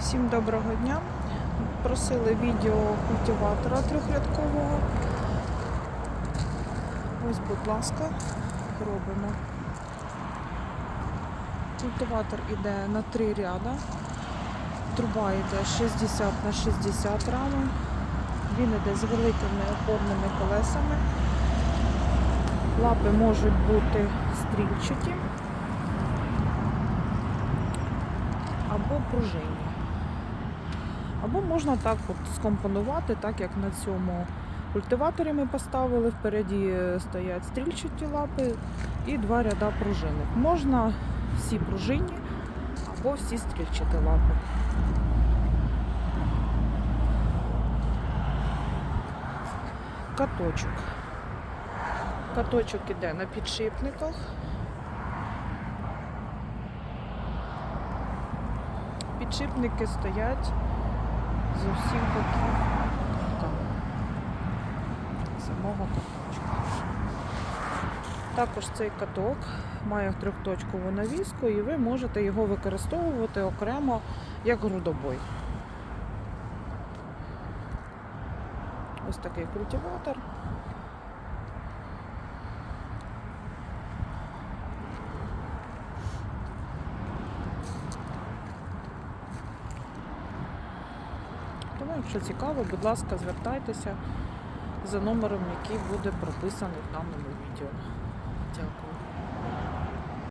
Всім доброго дня. Просили відео культиватора трьохрядкового. Ось, будь ласка, робимо. Культиватор іде на три ряда. Труба йде 60 на 60 рами. Він іде з великими опорними колесами. Лапи можуть бути стрільчаті або пружинні. Або можна так от скомпонувати, так як на цьому культиваторі ми поставили. Впереді стоять стрільчаті лапи і два ряда пружинних. Можна всі пружинні або всі стрільчаті лапи. Каточок. Каточок іде на підшипниках. Підшипники стоять з усіх боків самого каточка. Також цей каток має трьохточкову навіску і ви можете його використовувати окремо як грудобой. Ось такий культиватор. Тому, якщо цікаво, будь ласка, звертайтеся за номером, який буде прописаний в даному відео. Дякую.